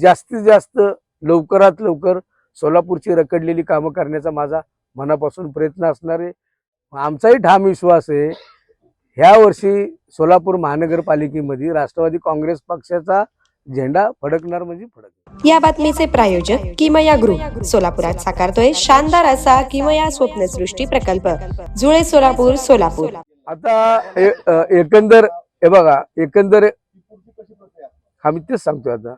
जास्तीत जास्त लवकरात लवकर सोलापूरची रखडलेली कामं करण्याचा माझा मनापासून प्रयत्न असणार आहे आमचाही ठाम विश्वास आहे ह्या वर्षी सोलापूर महानगरपालिकेमध्ये राष्ट्रवादी काँग्रेस पक्षाचा झेंडा फडकणार म्हणजे फडक या बातमीचे प्रायोजक किमया ग्रुप सोलापुरात साकारतोय शानदार असा किमया स्वप्नसृष्टी प्रकल्प जुळे सोलापूर सोलापूर. आता एकंदर हे बघा एकंदर हा मी तेच सांगतोय आता.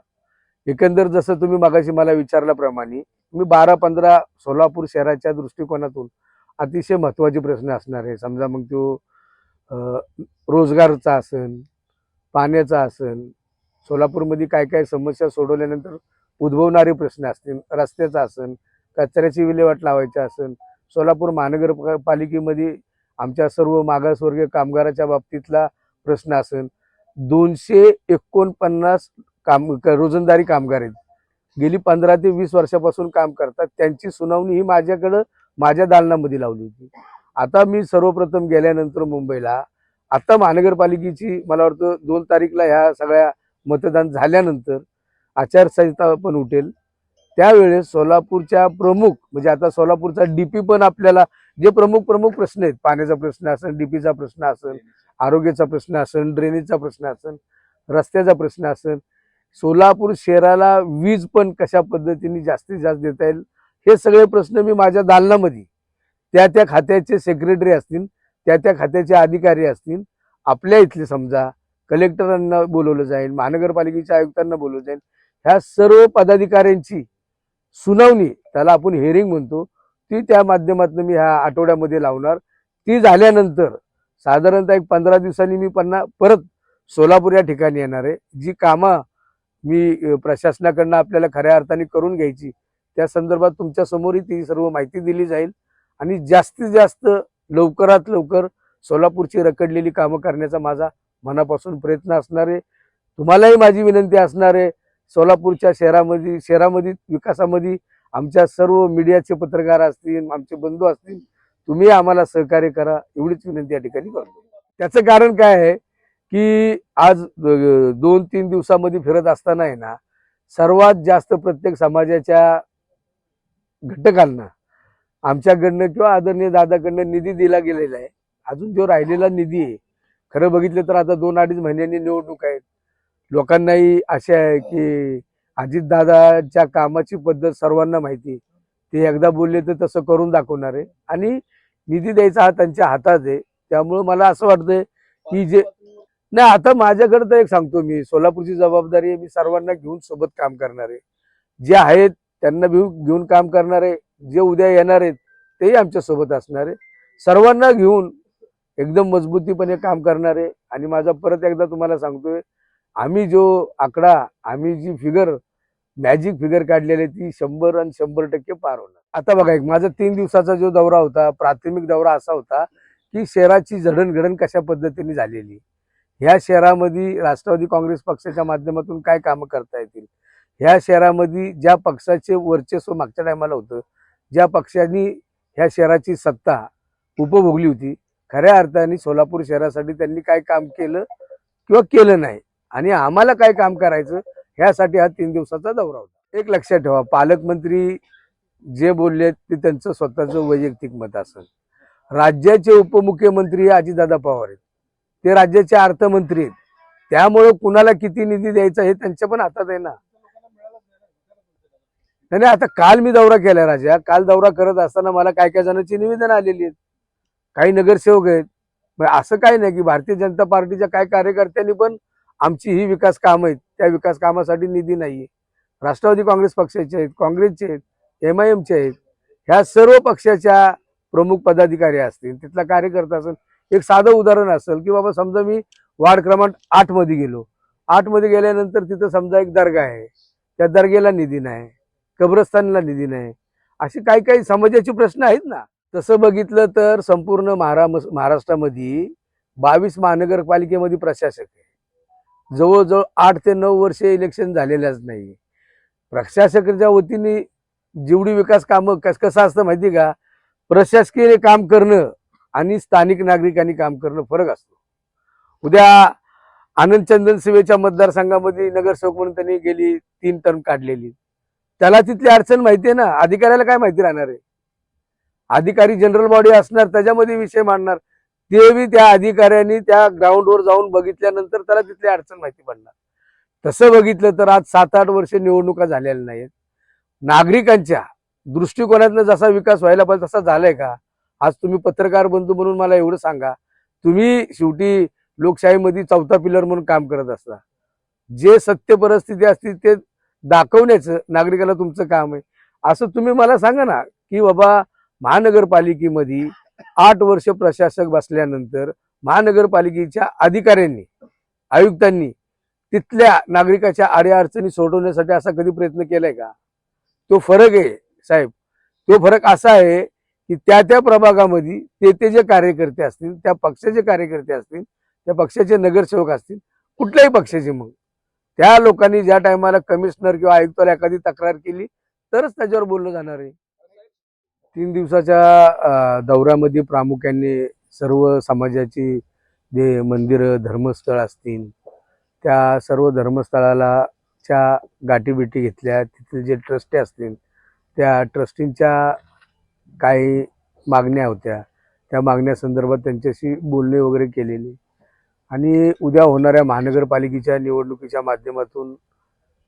एकंदर जसं तुम्ही मागाशी मला विचारल्याप्रमाणे मी बारा पंधरा सोलापूर शहराच्या दृष्टिकोनातून अतिशय महत्त्वाचे प्रश्न असणार आहे. समजा मग तो रोजगारचा असन पाण्याचा असन सोलापूरमध्ये काय काय समस्या सोडवल्यानंतर उद्भवणारे प्रश्न असतील रस्त्याचा असन कचऱ्याची विल्हेवाट लावायची असन सोलापूर महानगरपालिकेमध्ये आमच्या सर्व मागासवर्गीय कामगाराच्या बाबतीतला प्रश्न असेल दोनशे एकोणपन्नास काम रोजंदारी कामगार आहेत. गेली पंधरा ते वीस वर्षापासून काम करतात. त्यांची सुनावणी ही माझ्याकडं माझ्या दालनामध्ये लावली होती. आता मी सर्वप्रथम गेल्यानंतर मुंबईला आता महानगरपालिकेची मला वाटतं दोन तारीखला ह्या सगळ्या मतदान झाल्यानंतर आचारसंहिता पण उठेल. त्यावेळेस सोलापूरच्या प्रमुख म्हणजे आता सोलापूरचा डीपी पण आपल्याला जे प्रमुख प्रमुख प्रश्न आहेत पाण्याचा प्रश्न असेल डीपीचा प्रश्न असेल आरोग्याचा प्रश्न असेल ड्रेनेजचा प्रश्न असेल रस्त्याचा प्रश्न असेल सोलापूर शहराला वीज पण कशा पद्धतीने जास्तीत जास्त देता येईल हे सगळे प्रश्न मी माझ्या दालनामध्ये. त्या त्या खात्याचे सेक्रेटरी असतील त्या त्या खात्याचे अधिकारी असतील आपल्या इथले समजा कलेक्टरांना बोलवलं जाईल महानगरपालिकेच्या आयुक्तांना बोलवलं जाईल ह्या सर्व पदाधिकाऱ्यांची सुनावणी त्याला आपण हेअरिंग म्हणतो ती त्या माध्यमातून मी ह्या आठवड्यामध्ये लावणार. ती झाल्यानंतर साधारणतः एक पंधरा दिवसांनी मी पन्ना परत सोलापूर या ठिकाणी येणार आहे. जी कामं मी प्रशासनाकडनं आपल्याला खऱ्या अर्थाने करून घ्यायची. त्या संदर्भात तुमच्या समोरही ती सर्व माहिती दिली जाईल. आणि जास्तीत जास्त लवकरात लवकर सोलापूरची रखडलेली कामं करण्याचा माझा मनापासून प्रयत्न असणार आहे तुम्हालाही माझी विनंती असणार आहे सोलापूरच्या शहरामध्ये शहरामध्ये विकासामध्ये आमच्या सर्व मीडियाचे पत्रकार असतील आमचे बंधू असतील तुम्ही आम्हाला सहकार्य करा एवढीच विनंती या ठिकाणी करतो. त्याचं कारण काय आहे? की आज दोन तीन दिवसामध्ये फिरत असताना आहे ना सर्वात जास्त प्रत्येक समाजाच्या घटकांना आमच्याकडनं किंवा आदरणीय दादाकडनं निधी दिला गेलेला आहे. अजून जो राहिलेला निधी आहे खरं बघितलं तर आता दोन अडीच महिन्यांनी निवडणूक आहेत लोकांनाही आशा आहे की अजितदादाच्या कामाची पद्धत सर्वांना माहिती ते एकदा बोलले तर तसं करून दाखवणार आहे. आणि निधी द्यायचा हा त्यांच्या हातात आहे. त्यामुळं मला असं वाटतंय की जे नाही आता माझ्याकडे तर एक सांगतो मी सोलापूरची जबाबदारी आहे मी सर्वांना घेऊन सोबत काम करणार आहे. जे आहेत त्यांना घेऊन घेऊन काम करणार आहे जे उद्या येणार आहेत तेही आमच्यासोबत असणार आहे. सर्वांना घेऊन एकदम मजबूतीपणे काम करणार आहे. आणि माझा परत एकदा तुम्हाला सांगतोय आम्ही जो आकडा आम्ही जी फिगर मॅजिक फिगर काढलेली ती शंभर आणि शंभर टक्के पार होणार. आता बघा एक माझा तीन दिवसाचा जो दौरा होता प्राथमिक दौरा असा होता की शहराची जडणघडण कशा पद्धतीने झालेली ह्या शहरामध्ये राष्ट्रवादी काँग्रेस पक्षाच्या माध्यमातून काय कामं करता येतील? ह्या शहरामध्ये ज्या पक्षाचे वर्चस्व मागच्या टायमाला होतं ज्या पक्षांनी ह्या शहराची सत्ता उपभोगली होती खऱ्या अर्थाने सोलापूर शहरासाठी त्यांनी काय काम केलं किंवा केलं नाही? आणि आम्हाला काय काम करायचं? ह्यासाठी हा तीन दिवसाचा दौरा होता. एक लक्षात ठेवा पालकमंत्री जे बोलले ते त्यांचं स्वतःचं वैयक्तिक मत असेल. राज्याचे उपमुख्यमंत्री अजितदादा पवार आहेत. ते राज्याचे अर्थमंत्री आहेत. त्यामुळं कुणाला किती निधी द्यायचा हे त्यांच्या पण हातात आहे ना. नाही आता काल मी दौरा केला राजा. काल दौरा करत असताना मला काय काय जणांची निवेदन आलेली आहेत. काही नगरसेवक आहेत. मग असं काही नाही की भारतीय जनता पार्टीच्या काय कार्यकर्त्यांनी पण आमची ही विकास कामं आहेत. त्या विकास कामासाठी निधी नाहीये. राष्ट्रवादी काँग्रेस पक्षाचे आहेत काँग्रेसचे आहेत एम आय एमचे आहेत. ह्या सर्व पक्षाच्या प्रमुख पदाधिकारी असतील तिथला कार्यकर्ता असेल एक साधं उदाहरण असेल की बाबा समजा मी वार्ड क्रमांक आठमध्ये गेलो. आठमध्ये गेल्यानंतर तिथं समजा एक दर्गा आहे. त्या दर्गेला निधी नाही. कब्रस्तानला निधी नाही. असे काही काही समाजाचे प्रश्न आहेत ना. तसं बघितलं तर संपूर्ण महारा महाराष्ट्रामध्ये बावीस महानगरपालिकेमध्ये प्रशासक आहे. जवळजवळ आठ ते नऊ वर्षे इलेक्शन झालेल्याच नाही. प्रशासकाच्या वतीने जेवढी विकास कामं कस कसं असतं माहिती का? प्रशासकीय काम करणं आणि स्थानिक नागरिकांनी काम करणं फरक असतो. उद्या आनंद चंदन सेवेच्या मतदारसंघामध्ये नगरसेवक म्हणून त्यांनी गेली तीन टर्म काढलेली. त्याला तिथली अडचण माहिती आहे ना? अधिकाऱ्याला काय माहिती राहणार आहे? अधिकारी जनरल बॉडी असणार त्याच्यामध्ये विषय मांडणार. ते बी त्या अधिकाऱ्यांनी त्या ग्राउंडवर जाऊन बघितल्यानंतर त्याला तिथली अडचण माहिती पडणार. तसं बघितलं तर आज सात आठ वर्ष निवडणुका झालेल्या नाहीत नागरिकांच्या दृष्टिकोनातनं जसा विकास व्हायला पाहिजे तसा झालाय का? आज तुम्ही पत्रकार बंधू म्हणून मला एवढं सांगा. तुम्ही शेवटी लोकशाहीमध्ये चौथा पिलर म्हणून काम करत असता. जे सत्य परिस्थिती असते ते दाखवण्याचं नागरिकाला तुमचं काम आहे. असं तुम्ही मला सांगा ना की बाबा महानगरपालिकेमध्ये आठ वर्ष प्रशासक बसल्यानंतर महानगरपालिकेच्या अधिकाऱ्यांनी आयुक्तांनी तिथल्या नागरिकाच्या अडीअडचणी सोडवण्यासाठी असा कधी प्रयत्न केलाय का? तो फरक आहे साहेब. तो फरक असा आहे की त्या त्या प्रभागामध्ये ते ते जे कार्यकर्ते असतील त्या पक्षाचे कार्यकर्ते असतील त्या पक्षाचे नगरसेवक असतील कुठल्याही पक्षाचे मग. त्या लोकांनी ज्या टायमाला कमिशनर किंवा आयुक्ताला एखादी तक्रार केली तरच त्याच्यावर बोललं जाणार आहे. तीन दिवसाच्या दौऱ्यामध्ये प्रामुख्याने सर्व समाजाची जे मंदिरं धर्मस्थळ असतील त्या सर्व धर्मस्थळाला च्या गाठीबिटी घेतल्या तिथले जे ट्रस्टी असतील त्या ट्रस्टींच्या काही मागण्या होत्या. त्या मागण्यासंदर्भात त्यांच्याशी बोलणे वगैरे केलेली. आणि उद्या होणाऱ्या महानगरपालिकेच्या निवडणुकीच्या माध्यमातून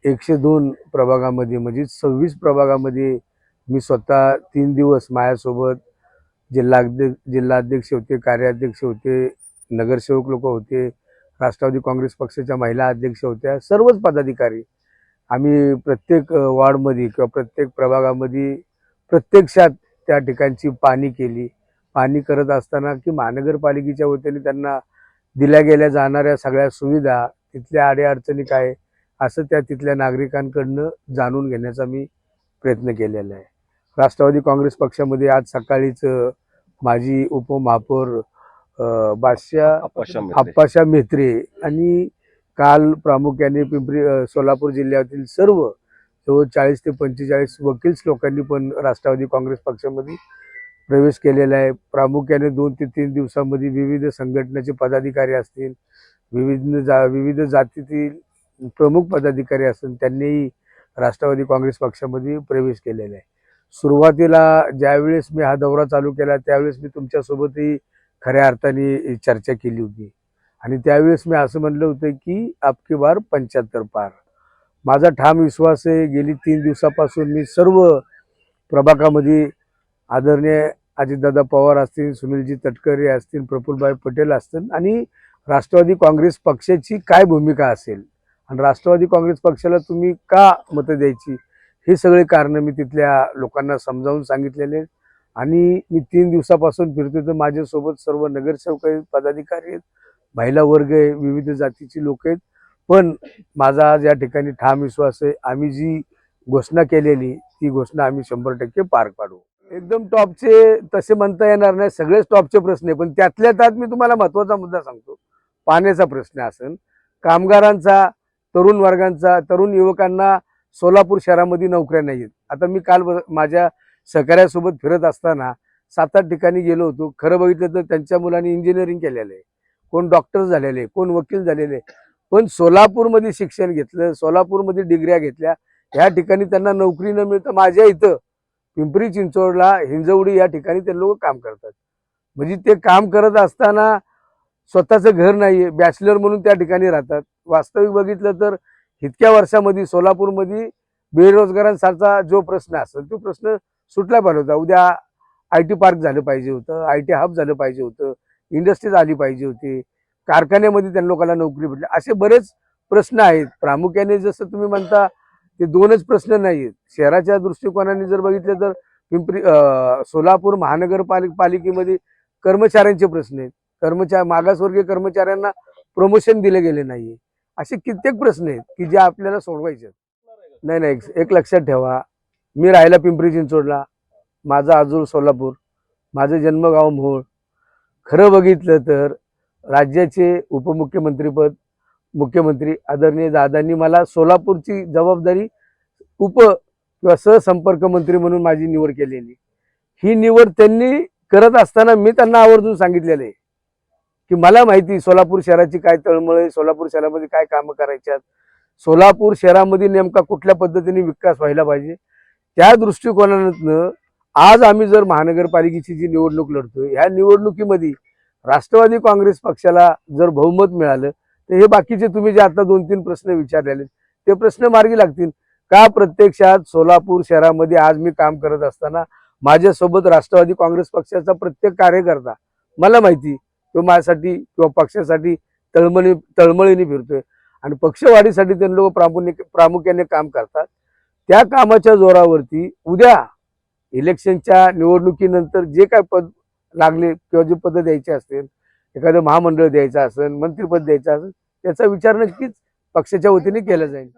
एकशे दोन प्रभागामध्ये म्हणजे सव्वीस प्रभागामध्ये मी स्वतः तीन दिवस माझ्यासोबत जिल्हाध्यक्ष जिल्हाध्यक्ष होते कार्याध्यक्ष होते नगरसेवक लोक होते राष्ट्रवादी काँग्रेस पक्षाच्या महिला अध्यक्ष होत्या सर्वच पदाधिकारी. आम्ही प्रत्येक वार्डमध्ये वॉर्डमध्ये किंवा प्रत्येक प्रभागामध्ये प्रत्यक्षात त्या ठिकाणची पाणी केली पाणी करत असताना की महानगरपालिकेच्या वतीने त्यांना दिल्या गेल्या जाणाऱ्या सगळ्या सुविधा तिथल्या अडीअडचणी काय असं त्या तिथल्या नागरिकांकडनं जाणून घेण्याचा मी प्रयत्न केलेला आहे राष्ट्रवादी काँग्रेस पक्षामध्ये आज सकाळीच माजी उपमहापौर बादशाह. आप्पाशा मेत्रे आणि काल प्रामुख्याने पिंपरी सोलापूर जिल्ह्यातील सर्व जवळ चाळीस ते पंचेचाळीस वकील्स लोकांनी पण राष्ट्रवादी काँग्रेस पक्षामध्ये प्रवेश केलेला आहे. प्रामुख्याने दोन ते तीन दिवसामध्ये विविध संघटनेचे पदाधिकारी असतील विविध जा विविध जातीतील प्रमुख पदाधिकारी असतील त्यांनीही राष्ट्रवादी काँग्रेस पक्षामध्ये प्रवेश केलेला आहे. सुरुवातीला ज्यावेळेस मी हा दौरा चालू केला त्यावेळेस मी तुमच्यासोबतही खऱ्या अर्थाने चर्चा केली होती. आणि त्यावेळेस मी असं म्हणलं होतं की आपकी बार पंच्याहत्तर पार. माझा ठाम विश्वास आहे गेली तीन दिवसापासून मी सर्व प्रभागामध्ये आदरणीय अजितदादा पवार असतील सुनीलजी तटकरे असतील प्रफुल्लभाई पटेल असतील आणि राष्ट्रवादी काँग्रेस पक्षाची काय भूमिका असेल आणि राष्ट्रवादी काँग्रेस पक्षाला तुम्ही का मतं द्यायची हे सगळे कारणं मी तिथल्या लोकांना समजावून सांगितलेले आहेत. आणि मी तीन दिवसापासून फिरतो तर माझ्यासोबत सर्व नगरसेवक आहेत पदाधिकारी आहेत महिला वर्ग आहे विविध जातीची लोक आहेत पण माझा आज या ठिकाणी ठाम विश्वास आहे. आम्ही जी घोषणा केलेली ती घोषणा आम्ही शंभर टक्के पार पाडू. एकदम टॉपचे तसे म्हणता येणार नाही सगळेच टॉपचे प्रश्न आहे. पण त्यातल्या त्यात मी तुम्हाला महत्त्वाचा मुद्दा सांगतो. पाण्याचा प्रश्न असेल कामगारांचा तरुण वर्गांचा तरुण युवकांना सोलापूर शहरामध्ये नोकऱ्या नाही आहेत. आता मी काल माझ्या सहकाऱ्यासोबत फिरत असताना सात आठ ठिकाणी गेलो होतो. खरं बघितलं तर त्यांच्या मुलांनी इंजिनिअरिंग केलेलं आहे. कोण डॉक्टर झालेले आहे, कोण वकील झालेले आहे. पण सोलापूरमध्ये शिक्षण घेतलं सोलापूरमध्ये डिग्र्या घेतल्या ह्या ठिकाणी त्यांना नोकरी न मिळतं माझ्या इथं पिंपरी चिंचवडला हिंजवडी या ठिकाणी ते लोक काम करतात. म्हणजे ते काम करत असताना स्वतःचं घर नाही आहे बॅचलर म्हणून त्या ठिकाणी राहतात. वास्तविक बघितलं तर इतक्या वर्षामध्ये सोलापूरमध्ये बेरोजगारांसारखा जो प्रश्न असेल तो प्रश्न सुटला पाहिजे होता. उद्या आय टी पार्क झालं पाहिजे होतं आय टी हब झालं पाहिजे होतं इंडस्ट्रीज आली पाहिजे होती. कारखान्यामध्ये त्या लोकांना नोकरी भेटली. असे बरेच प्रश्न आहेत. प्रामुख्याने जसं तुम्ही म्हणता ते दोनच प्रश्न नाही आहेत शहराच्या दृष्टिकोनाने जर बघितलं तर पिंपरी सोलापूर महानगरपालिक पालिकेमध्ये कर्मचाऱ्यांचे प्रश्न आहेत. कर्मचा मागासवर्गीय कर्मचाऱ्यांना प्रमोशन दिले गेले नाही असे कित्येक प्रश्न आहेत की जे आपल्याला सोडवायचे नाही नाही एक- लक्षात ठेवा. मी राहिला पिंपरी चिंचवडला. माझा आजूळ सोलापूर. माझं जन्मगाव मोहोळ. खरं बघितलं तर राज्याचे उपमुख्यमंत्रीपद मुख्यमंत्री आदरणीय दादांनी मला सोलापूरची जबाबदारी उप किंवा सहसंपर्क मंत्री म्हणून माझी निवड केलेली. ही निवड त्यांनी करत असताना मी त्यांना आवर्जून सांगितलेलं आहे की मला माहिती सोलापूर शहराची काय तळमळ आहे सोलापूर शहरामध्ये काय कामं करायची आहेत सोलापूर शहरामध्ये नेमका कुठल्या पद्धतीने विकास व्हायला पाहिजे त्या दृष्टिकोनातनं आज आम्ही जर महानगरपालिकेची जी निवडणूक लढतोय ह्या निवडणुकीमध्ये राष्ट्रवादी काँग्रेस पक्षाला जर बहुमत मिळालं तर हे बाकीचे तुम्ही जे आता दोन तीन प्रश्न विचारलेले ते प्रश्न मार्गी लागतील. का प्रत्यक्षात सोलापूर शहरामध्ये आज मी काम करत असताना माझ्यासोबत राष्ट्रवादी काँग्रेस पक्षाचा प्रत्येक कार्यकर्ता मला माहिती तो माझ्यासाठी किंवा पक्षासाठी तळमळी तळमळीने फिरतोय. आणि पक्षवाढीसाठी ते लोक प्रामुख्य प्रामुख्याने काम करतात. त्या कामाच्या जोरावरती उद्या इलेक्शनच्या निवडणुकीनंतर जे काय पद लागले किंवा जे पद द्यायचे असतील एखादं महामंडळ द्यायचं असेल मंत्रिपद द्यायचं असेल त्याचा विचार नक्कीच पक्षाच्या वतीने केला जाईल.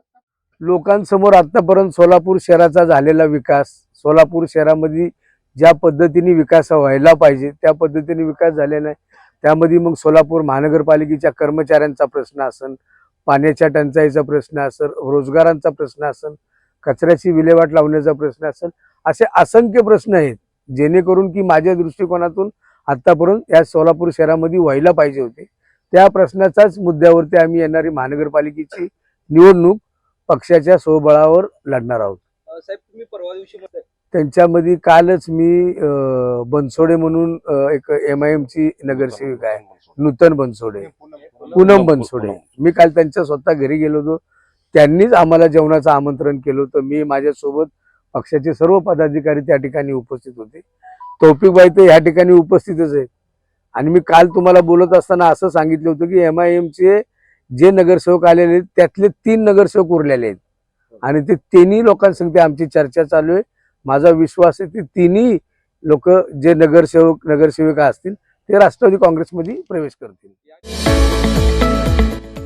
लोकांसमोर आतापर्यंत सोलापूर शहराचा झालेला विकास सोलापूर शहरामध्ये ज्या पद्धतीने विकास व्हायला पाहिजे त्या पद्धतीने विकास झालेला नाही त्यामध्ये मग सोलापूर महानगरपालिकेच्या कर्मचाऱ्यांचा प्रश्न असन पाण्याच्या टंचाईचा प्रश्न असेल रोजगारांचा प्रश्न असेल कचऱ्याची विल्हेवाट लावण्याचा प्रश्न असेल असे असंख्य प्रश्न आहेत. जेणेकरून की माझ्या दृष्टिकोनातून आतापर्यंत या सोलापूर शहरामध्ये व्हायला पाहिजे होते. त्या प्रश्नाचाच मुद्द्यावरती आम्ही येणारी महानगरपालिकेची निवडणूक पक्षाच्या स्वबळावर लढणार आहोत. अ, साहेब तुम्ही परवा दिवशी म्हणताय त्यांच्यामध्ये कालच मी बनसोडे म्हणून एक एम आय ची नगरसेविका आहे. नूतन बनसोडे. पूनम बनसोडे. मी काल त्यांच्या स्वतः घरी गेलो होतो. त्यांनीच आम्हाला जेवणाचं आमंत्रण केलं होतं. मी माझ्यासोबत पक्षाचे सर्व पदाधिकारी त्या ठिकाणी उपस्थित होते. तौफिकबाई तर ह्या ठिकाणी उपस्थितच आहेत. आणि मी काल तुम्हाला बोलत असताना असं सांगितलं होतं की एम आय चे जे नगरसेवक आलेले आहेत त्यातले तीन नगरसेवक उरलेले आहेत. आणि ते तिन्ही लोकांसंगती आमची चर्चा चालू आहे. माझा विश्वास आहे ते तिन्ही लोक जे नगरसेवक नगरसेविका असतील ते राष्ट्रवादी काँग्रेसमध्ये प्रवेश करतील.